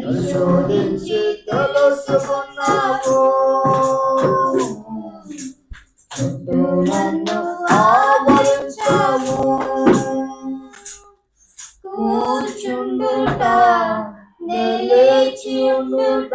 పరిశోధించి తెలుసుకున్నావు చుట్టూ నన్ను ఆవరించావు కూర్చుండుట నిలిచి ఉండుట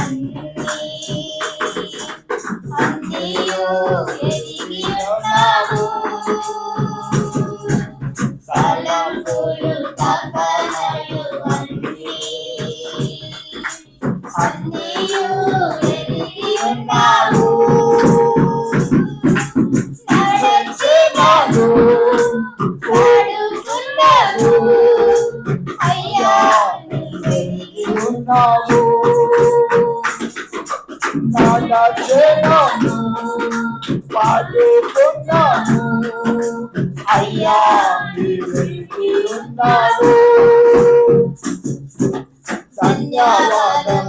నీవెరిగి ఉన్నావు నడచెను పాడుకున్నాను అయ్యా. ఉన్నావు ధన్యవాదం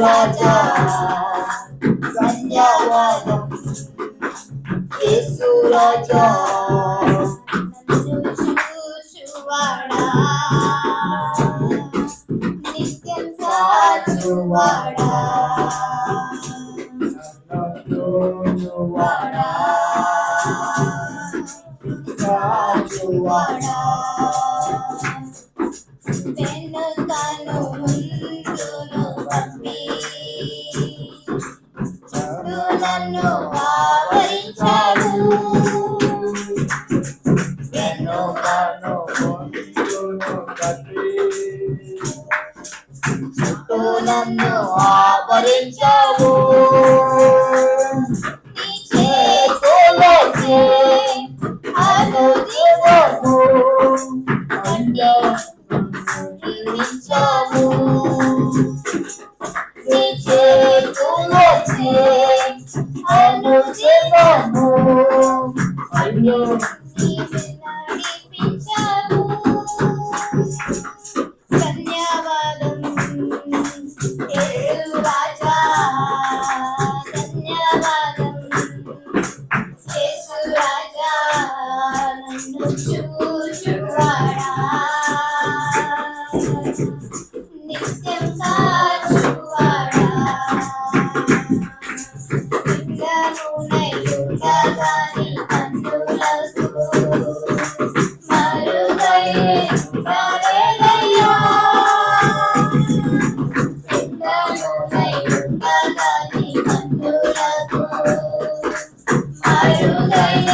రాజా ధన్యవాదం యేసు రాజా నన్ను చూచువాడా కాచువాడా కాచువాడా కాచువాడా వెనుకను ముందును పంపి చుట్టూ నన్ను ఆవరించాడు వెనుకను 有一些 Hallelujah.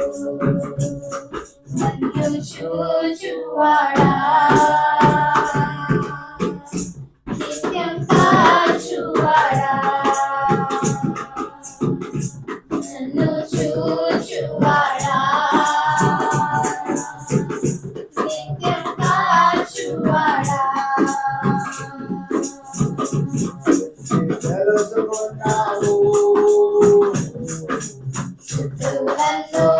Don't you, you are Hello.